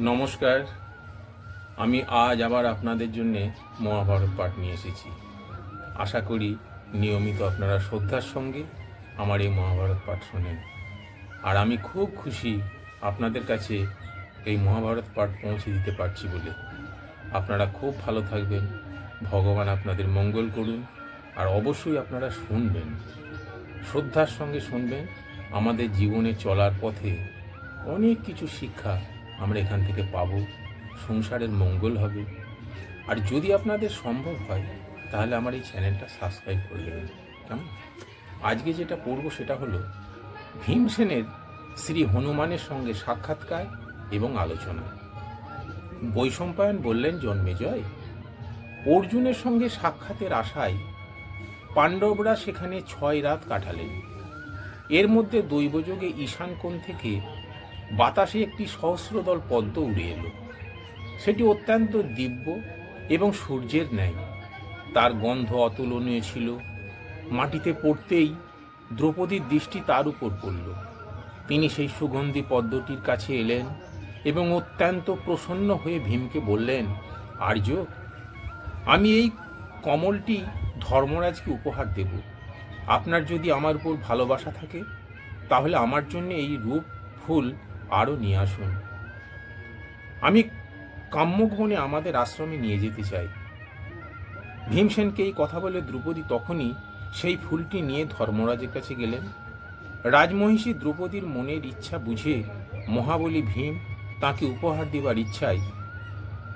নমস্কার। আমি আজ আবার আপনাদের জন্যে মহাভারত পাঠ নিয়ে এসেছি। আশা করি নিয়মিত আপনারা শ্রদ্ধার সঙ্গে আমার এই মহাভারত পাঠ শোনেন। আর আমি খুব খুশি আপনাদের কাছে এই মহাভারত পাঠ পৌঁছে দিতে পারছি বলে। আপনারা খুব ভালো থাকবেন। ভগবান আপনাদের মঙ্গল করুন। আর অবশ্যই আপনারা শুনবেন। শ্রদ্ধার সঙ্গে শুনবেন। আমাদের জীবনে চলার পথে অনেক কিছু শিক্ষা আমরা এখান থেকে পাব। সংসারের মঙ্গল হবে। আর যদি আপনাদের সম্ভব হয়, তাহলে আমার এই চ্যানেলটা সাবস্ক্রাইব করে দেবেন। কেমন? আজকে যেটা পড়ব সেটা হলো ভীমসেনের শ্রী হনুমানের সঙ্গে সাক্ষাৎকার এবং আলোচনা। বৈশম্পায়ন বললেন জন্মেজয় অর্জুনের সঙ্গে সাক্ষাতের আশায় পাণ্ডবরা সেখানে ছয় রাত কাটালেন। এর মধ্যে দৈবযোগে ঈশান কোণ থেকে বাতাসে একটি সহস্রদল পদ্ম উড়ে এলো। সেটি অত্যন্ত দিব্য এবং সূর্যের ন্যায়। তার গন্ধ অতুলনীয় ছিল। মাটিতে পড়তেই দ্রৌপদীর দৃষ্টি তার উপর পড়ল। তিনি সেই সুগন্ধি পদ্মটির কাছে এলেন এবং অত্যন্ত প্রসন্ন হয়ে ভীমকে বললেন, আর্য, আমি এই কমলটি ধর্মরাজকে উপহার দেব। আপনার যদি আমার উপর ভালোবাসা থাকে, তাহলে আমার জন্য এই রূপ, ফুল আরও নিয়ে আসুন। আমি কাম্যক আমাদের আশ্রমে নিয়ে যেতে চাই। ভীমসেনকে এই কথা বলে দ্রৌপদী তখনই সেই ফুলটি নিয়ে ধর্মরাজের কাছে গেলেন। রাজমহিষী দ্রৌপদীর মনের ইচ্ছা বুঝে মহাবলী ভীম তাকে উপহার দেবার ইচ্ছায়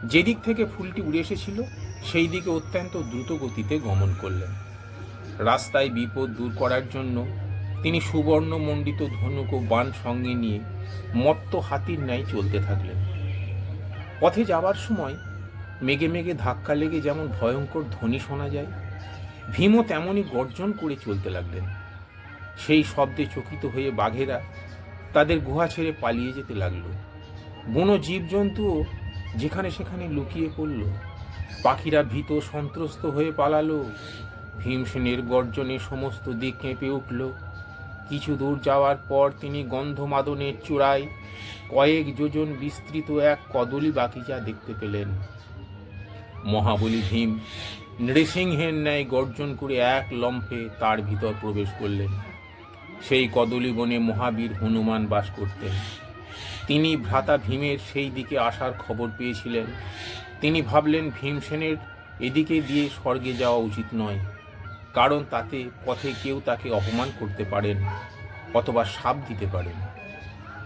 যেদিক থেকে ফুলটি উড়ে এসেছিল, সেই দিকে অত্যন্ত দ্রুত গতিতে গমন করলেন। রাস্তায় বিপদ দূর করার জন্য তিনি সুবর্ণ মণ্ডিত ধনুক ও বাণ সঙ্গে নিয়ে মত্ত হাতির ন্যায় চলতে থাকলেন। পথে যাবার সময় মেঘে মেঘে ধাক্কা লেগে যেমন ভয়ঙ্কর ধ্বনি শোনা যায়, ভীমও তেমনই গর্জন করে চলতে লাগলেন। সেই শব্দে চকিত হয়ে বাঘেরা তাদের গুহা ছেড়ে পালিয়ে যেতে লাগল। বনো জীবজন্তুও যেখানে সেখানে লুকিয়ে পড়ল। পাখিরা ভীত সন্ত্রস্ত হয়ে পালালো। ভীমসেনের গর্জনে সমস্ত দিক কেঁপে উঠল। কিছু দূর যাওয়ার পর তিনি গন্ধমাদনের চূড়ায় কয়েক যোজন বিস্তৃত এক কদলী বাগিচা দেখতে পেলেন। মহাবলী ভীম নৃসিংহের ন্যায় গর্জন করে এক লম্ফে তার ভিতর প্রবেশ করলেন। সেই কদলী বনে মহাবীর হনুমান বাস করতেন। তিনি ভ্রাতা ভীমের সেই দিকে আসার খবর পেয়েছিলেন। তিনি ভাবলেন, ভীমসেনের এদিকে দিয়ে স্বর্গে যাওয়া উচিত নয়। কারণ তাতে পথে কেউ তাকে অপমান করতে পারেন অথবা সাপ দিতে পারেন।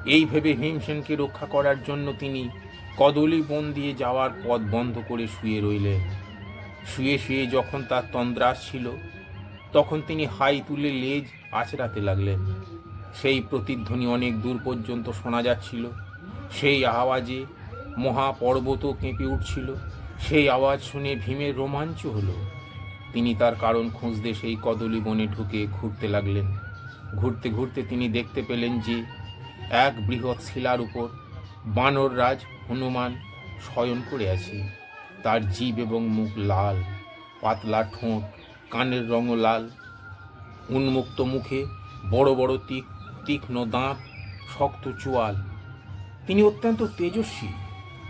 এই ভেবে ভীমসেনকে রক্ষা করার জন্য তিনি কদলী বন দিয়ে যাওয়ার পথ বন্ধ করে শুয়ে রইলেন। শুয়ে শুয়ে যখন তার তন্দ্রাস ছিল, তখন তিনি হাই তুলে লেজ আছড়াতে লাগলেন। সেই প্রতিধ্বনি অনেক দূর পর্যন্ত শোনা যাচ্ছিল। সেই আওয়াজে মহাপর্বতও কেঁপে উঠছিল। সেই আওয়াজ শুনে ভীমের রোমাঞ্চ হলো। তিনি তার কারণ খুঁজতে সেই কদলী বনে ঢুকে ঘুরতে লাগলেন। ঘুরতে ঘুরতে তিনি দেখতে পেলেন যে, এক বৃহৎ শিলার উপর বানর রাজ হনুমান শয়ন করে আছে। তার জীব এবং মুখ লাল, পাতলা ঠোঁট, কানের রঙও লাল। উন্মুক্ত মুখে বড় বড় তীক, তীক্ষ্ণ দাঁত, শক্ত চোয়াল। তিনি অত্যন্ত তেজস্বী।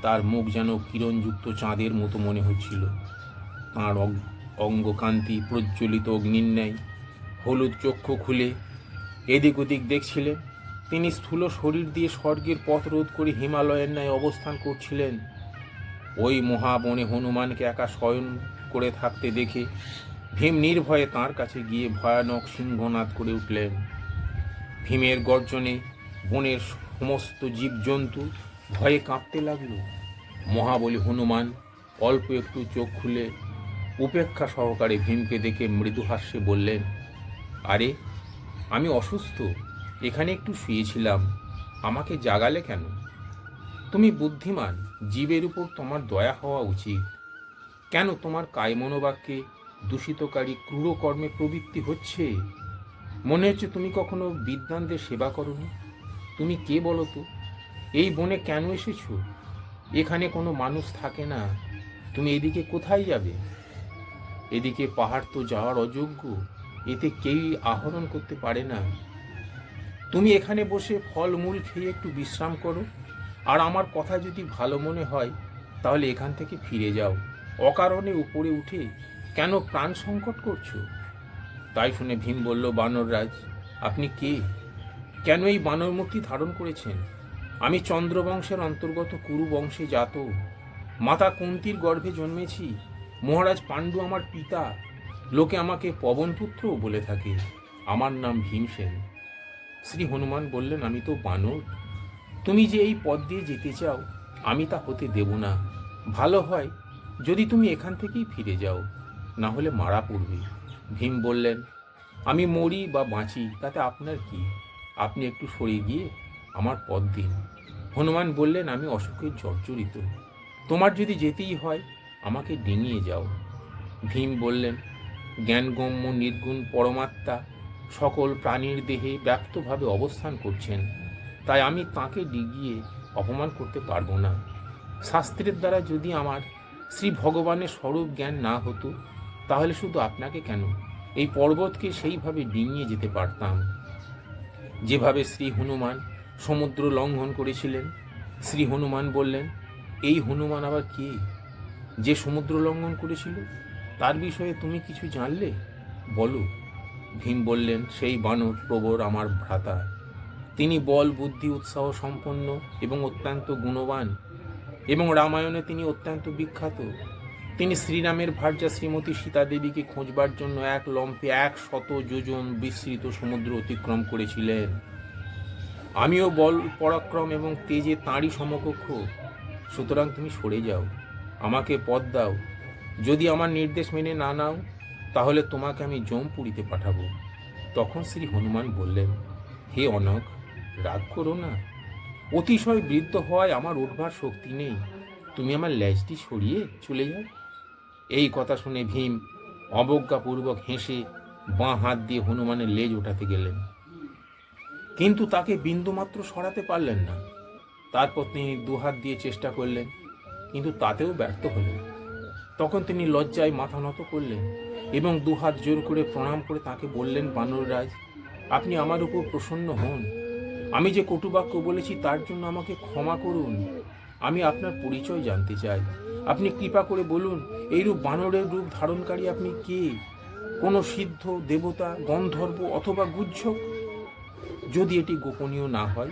তার মুখ যেন কিরণযুক্ত চাঁদের মতো মনে হচ্ছিল। তাঁর অঙ্গকান্তি প্রজ্বলিত অগ্নির ন্যায় হলুদ চক্ষু খুলে এদিক ওদিক দেখছিলেন। তিনি স্থূল শরীর দিয়ে স্বর্গের পথ রোধ করে হিমালয়ের ন্যায় অবস্থান করছিলেন। ওই মহাবনে হনুমানকে একা শয়ন করে থাকতে দেখে ভীম নির্ভয়ে তাঁর কাছে গিয়ে ভয়ানক সিংহনাদ করে উঠলেন। ভীমের গর্জনে বনের সমস্ত জীবজন্তু ভয়ে কাঁপতে লাগল। মহাবলী হনুমান অল্প একটু চোখ খুলে উপেক্ষা সহকারে ভীমকে দেখে মৃদু হাস্যে বললেন, আরে, আমি অসুস্থ। এখানে একটু শুয়েছিলাম। আমাকে জাগালে কেন? তুমি বুদ্ধিমান, জীবের উপর তোমার দয়া হওয়া উচিত। কেন তোমার কায়মনোবাক্যে দূষিতকারী ক্রূর কর্মে প্রবৃত্তি হচ্ছে? মনে হচ্ছে তুমি কখনো বিদ্বানদের সেবা করনি। তুমি কে বলো তো? এই বনে কেন এসেছ? এখানে কোনো মানুষ থাকে না। তুমি এদিকে কোথায় যাবে? এদিকে পাহাড় তো যাওয়ার অযোগ্য, এতে কেউই আহরণ করতে পারে না। তুমি এখানে বসে ফলমূল খেয়ে একটু বিশ্রাম করো, আর আমার কথা যদি ভালো মনে হয়, তাহলে এখান থেকে ফিরে যাও। অকারণে উপরে উঠে কেন প্রাণ সংকট করছ? তাই শুনে ভীম বলল, বানররাজ, আপনি কে? কেন এই বানর মূর্তি ধারণ করেছেন? আমি চন্দ্রবংশের অন্তর্গত কুরু বংশে জাত। মাতা কুন্তির গর্ভে জন্মেছি মহারাজ পাণ্ডু আমার পিতা। লোকে আমাকে পবনপুত্রও বলে থাকে। আমার নাম ভীমসেন। শ্রী হনুমান বললেন, আমি তো বানর। তুমি যে এই পথ দিয়ে যেতে চাও, আমি তা হতে দেব না। ভালো হয় যদি তুমি এখান থেকেই ফিরে যাও, না হলে মারা পড়বে। ভীম বললেন, আমি মরি বা বাঁচি, তাতে আপনার কি? আপনি একটু সরে গিয়ে আমার পথ দিন। হনুমান বললেন, আমি অসুখে জর্জরিত। তোমার যদি যেতেই হয় আমাকে ডিঙিয়ে যাও। ভীম বললেন, জ্ঞানগম্য নির্গুণ পরমাত্মা সকল প্রাণীর দেহে ব্যক্তভাবে অবস্থান করছেন, তাই আমি তাকে ডিগিয়ে অপমান করতে পারব না। শাস্ত্রের দ্বারা যদি আমার শ্রী ভগবানের স্বরূপ জ্ঞান না হতো, তাহলে শুধু আপনাকে কেন? এই পর্বতকে সেইভাবে ডিঙিয়ে যেতে পারতাম। যেভাবে শ্রী হনুমান সমুদ্র লঙ্ঘন করেছিলেন, শ্রী হনুমান বললেন, এই হনুমান আবার কে? যে সমুদ্র লঙ্ঘন করেছিল, তার বিষয়ে তুমি কিছু জানলে? বলো। ভীম বললেন, সেই বানর, প্রবর, আমার ভ্রাতা। তিনি বল, বুদ্ধি, উৎসাহ সম্পন্ন এবং অত্যন্ত গুণবান এবং রামায়ণে তিনি অত্যন্ত বিখ্যাত। তিনি শ্রীরামের ভার্যা শ্রীমতী সীতা দেবীকে খোঁজবার জন্য এক লম্পে এক শত যোজন বিস্তৃত সমুদ্র অতিক্রম করেছিলেন। আমিও বল, পরাক্রম এবং তেজে তাঁরই সমকক্ষ। সুতরাং তুমি সরে যাও। আমাকে পদ দাও। যদি আমার নির্দেশ মেনে না নাও, তাহলে তোমাকে আমি জমপুরিতে পাঠাবো। তখন শ্রী হনুমান বললেন, হে অনক, রাগ করো না। অতিশয় বৃদ্ধ হওয়ায় আমার উঠবার শক্তি নেই। তুমি আমার ল্যাজটি সরিয়ে চলে যাও। এই কথা শুনে ভীম অবজ্ঞাপূর্বক হেসে বাঁ হাত দিয়ে হনুমানের লেজ ওঠাতে গেলেন। কিন্তু তাকে বিন্দুমাত্র সরাতে পারলেন না। তারপর তিনি দুহাত দিয়ে চেষ্টা করলেন। কিন্তু তাতেও ব্যর্থ হলেন। তখন তিনি লজ্জায় মাথা নত করলেন এবং দুহাত জোর করে প্রণাম করে তাকে বললেন, বানররাজ, আপনি আমার উপর প্রসন্ন হন। আমি যে কটুবাক্য বলেছি তার জন্য আমাকে ক্ষমা করুন। আমি আপনার পরিচয় জানতে চাই। আপনি কৃপা করে বলুন, এইরূপ বানরের রূপ ধারণকারী আপনি কে? কোনো সিদ্ধ, দেবতা, গন্ধর্ব অথবা গুজ্জক যদি এটি গোপনীয় না হয়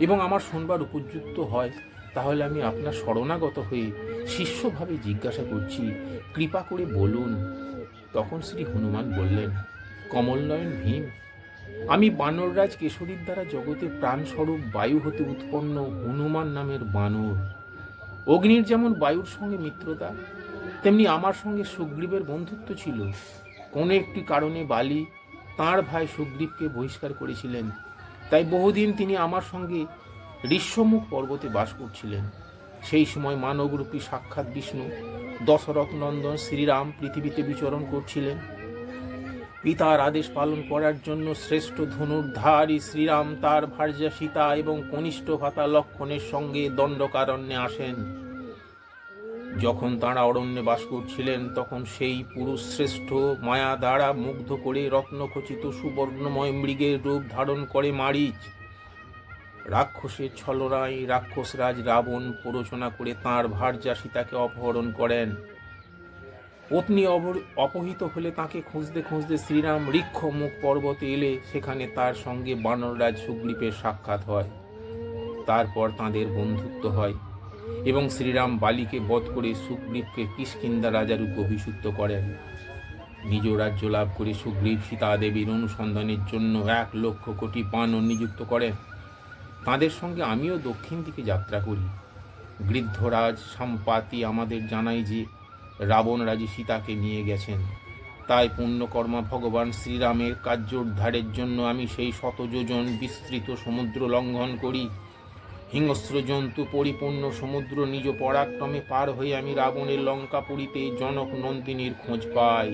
এবং আমার শোনবার উপযুক্ত হয় তাহলে আমি আপনার শরণাগত হয়ে শিষ্যভাবে জিজ্ঞাসা করছি, কৃপা করে বলুন। তখন শ্রী হনুমান বললেন, কমলনয়ন ভীম, আমি বানররাজ কেশরীর দ্বারা জগতে প্রাণস্বরূপ বায়ু হতে উৎপন্ন হনুমান নামের বানর। অগ্নির যেমন বায়ুর সঙ্গে মিত্রতা, তেমনি আমার সঙ্গে সুগ্রীবের বন্ধুত্ব ছিল। কোনো একটি কারণে বালি তাঁর ভাই সুগ্রীবকে বহিষ্কার করেছিলেন। তাই বহুদিন তিনি আমার সঙ্গে ঋষ্যমুখ পর্বতে বাস করছিলেন। সেই সময় মানবরূপী সাক্ষাৎ বিষ্ণু দশরথ নন্দন শ্রীরাম পৃথিবীতে বিচরণ করছিলেন। পিতার আদেশ পালন করার জন্য শ্রেষ্ঠ ধনুর্ধারী শ্রীরাম তার ভার্যা সীতা এবং কনিষ্ঠ ভাতা লক্ষণের সঙ্গে দণ্ডকারণ্যে আসেন। যখন তাঁরা অরণ্যে বাস করছিলেন, তখন সেই পুরুষ শ্রেষ্ঠ মায়া দ্বারা মুগ্ধ করে রত্নখচিত সুবর্ণময় মৃগের রূপ ধারণ করে মারিচ। রাক্ষসের ছলনায় রাক্ষসরাজ রাবণ প্ররোচনা করে তাঁর ভার্যা সীতাকে অপহরণ করেন। পত্নী অপহৃত হলে তাকে খুঁজতে খুঁজতে শ্রীরাম ঋক্ষ মুখ পর্বতে এলে সেখানে তার সঙ্গে বানররাজ সুগ্রীবের সাক্ষাৎ হয়। তারপর তাঁদের বন্ধুত্ব হয় এবং শ্রীরাম বালিকে বধ করে সুগ্রীবকে কিষ্কিন্দা রাজারূপে অভিষিক্ত করেন। নিজ রাজ্য লাভ করে সুগ্রীব সীতা দেবীর অনুসন্ধানের জন্য এক লক্ষ কোটি বানর নিযুক্ত করেন। তাঁদের সঙ্গে আমিও দক্ষিণ দিকে যাত্রা করি। বৃদ্ধরাজ, সম্পাতি আমাদের জানায় যে রাবণ রাজি সীতাকে নিয়ে গেছেন। তাই পুণ্যকর্মা ভগবান শ্রীরামের কার্যোদ্ধারের জন্য আমি সেই শতযোজন বিস্তৃত সমুদ্র লঙ্ঘন করি। হিংস্র জন্তু পরিপূর্ণ সমুদ্র নিজ পরাক্রমে পার হয়ে আমি রাবণের লঙ্কাপুরীতে জনক নন্দিনীর খোঁজ পাই।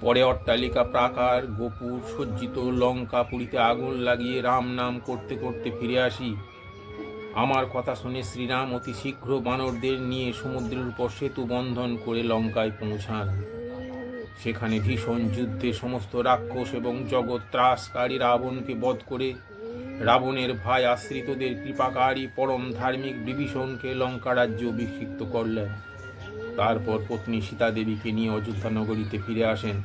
পরে অট্টালিকা প্রাকার, গোপুর সজ্জিত লঙ্কাপুরীতে আগুন লাগিয়ে রাম নাম করতে করতে ফিরে আসি। আমার কথা শুনে শ্রীরাম অতি শীঘ্র বানরদের নিয়ে সমুদ্রের উপর সেতু বন্ধন করে লঙ্কায় পৌঁছান। সেখানে ভীষণ যুদ্ধে সমস্ত রাক্ষস এবং জগৎ ত্রাসকারী রাবণকে বধ করে রাবণের ভাই আশ্রিতদের কৃপাকারী পরম ধার্মিক বিভীষণকে লঙ্কা রাজ্য অভিষিক্ত করলেন। তারপর পত্নী সীতা দেবীকে নিয়ে অযোধ্যা নগরীতে ফিরে আসেন।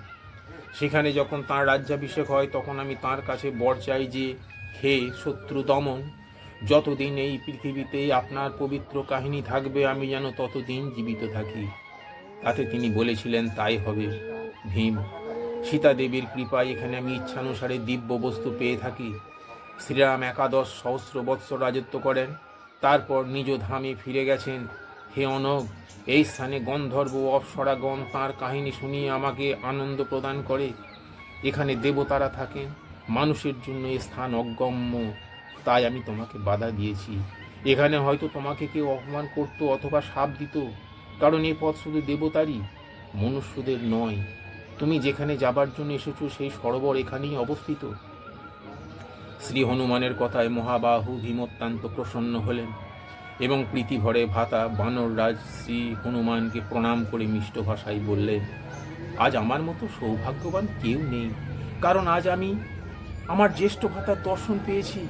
সেখানে যখন তাঁর রাজ্যাভিষেক হয়, তখন আমি তার কাছে বর চাই যে, হে শত্রু দমন, যতদিন এই পৃথিবীতে আপনার পবিত্র কাহিনী থাকবে, আমি যেন ততদিন জীবিত থাকি। তাতে তিনি বলেছিলেন, তাই হবে, ভীম। সীতা দেবীর কৃপায় এখানে আমি ইচ্ছানুসারে দিব্য বস্তু পেয়ে থাকি। শ্রীরাম একাদশ সহস্র বৎসর রাজত্ব করেন, তারপর নিজ ধামে ফিরে গেছেন। হে অনগ এই স্থানে গন্ধর্ব অপ্সরাগণ তাঁর কাহিনী শুনিয়ে আমাকে আনন্দ প্রদান করে। এখানে দেবতারা থাকেন, মানুষের জন্য এ স্থান অগম্য। তাই আমি তোমাকে বাধা দিয়েছি। এখানে হয়তো তোমাকে কেউ অপমান করত অথবা সাপ দিত, কারণ এই পথ শুধু দেবতারই, মনুষ্যদের নয়। তুমি যেখানে যাবার জন্য এসেছ, সেই সরোবর এখানেই অবস্থিত। শ্রী হনুমানের কথায় মহাবাহু ভীম অত্যন্ত প্রসন্ন হলেন। এবং প্রীতি ভরে ভাতা বানররাজ শ্রী হনুমানকে প্রণাম করে মিষ্ট ভাষায় বললেন, আজ আমার মতো সৌভাগ্যবান কেউ নেই। কারণ আজ আমি আমার জ্যেষ্ঠ ভাতার দর্শন পেয়েছি।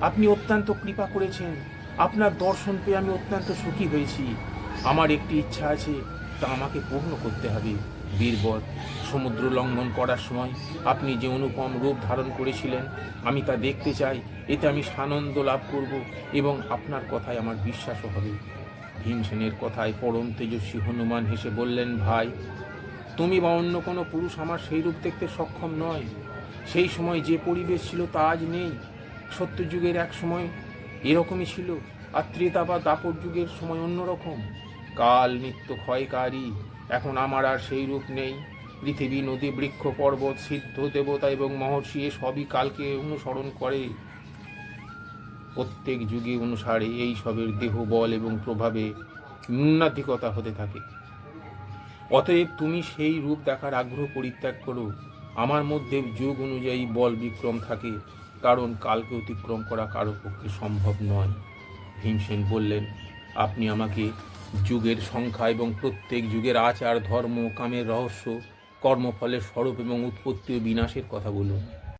আপনি অত্যন্ত কৃপা করেছেন। আপনার দর্শন পেয়ে আমি অত্যন্ত সুখী হয়েছি। আমার একটি ইচ্ছা আছে, তা আমাকে পূর্ণ করতে হবে। বীরবর সমুদ্র লঙ্ঘন করার সময় আপনি যে অনুপম রূপ ধারণ করেছিলেন, আমি তা দেখতে চাই, এতে আমি সানন্দ লাভ করব এবং আপনার কথায় আমার বিশ্বাসও হবে। ভীমসেনের কথায় পরম তেজস্বী হনুমান হেসে বললেন, ভাই, তুমি বা অন্য কোনো পুরুষ আমার সেই রূপ দেখতে সক্ষম নয়। সেই সময় যে পরিবেশ ছিল তা আজ নেই। সত্যযুগের এক সময় এরকমই ছিল, আর ত্রেতা বা দাপর যুগের সময় অন্যরকম। কাল নিত্য ক্ষয়কারী এখন আমার আর সেই রূপ নেই। পৃথিবী, নদী, বৃক্ষ, পর্বত, সিদ্ধ দেবতা এবং মহর্ষি এ সবই কালকে অনুসরণ করে। প্রত্যেক যুগে অনুসারে এই সবের দেহ, বল এবং প্রভাবে ন্যূনাধিকতা হতে থাকে। অতএব তুমি সেই রূপ দেখার আগ্রহ পরিত্যাগ করো। আমার মধ্যে যুগ অনুযায়ী বল বিক্রম থাকে, কারণ কালকে অতিক্রম করা কারও পক্ষে সম্ভব নয়। ভীমসেন বললেন, আপনি আমাকে যুগের সংখ্যা এবং প্রত্যেক যুগের আচার, ধর্ম, কামের রহস্য, কর্মফলের স্বরূপ এবং উৎপত্তি ও বিনাশের কথা বলুন।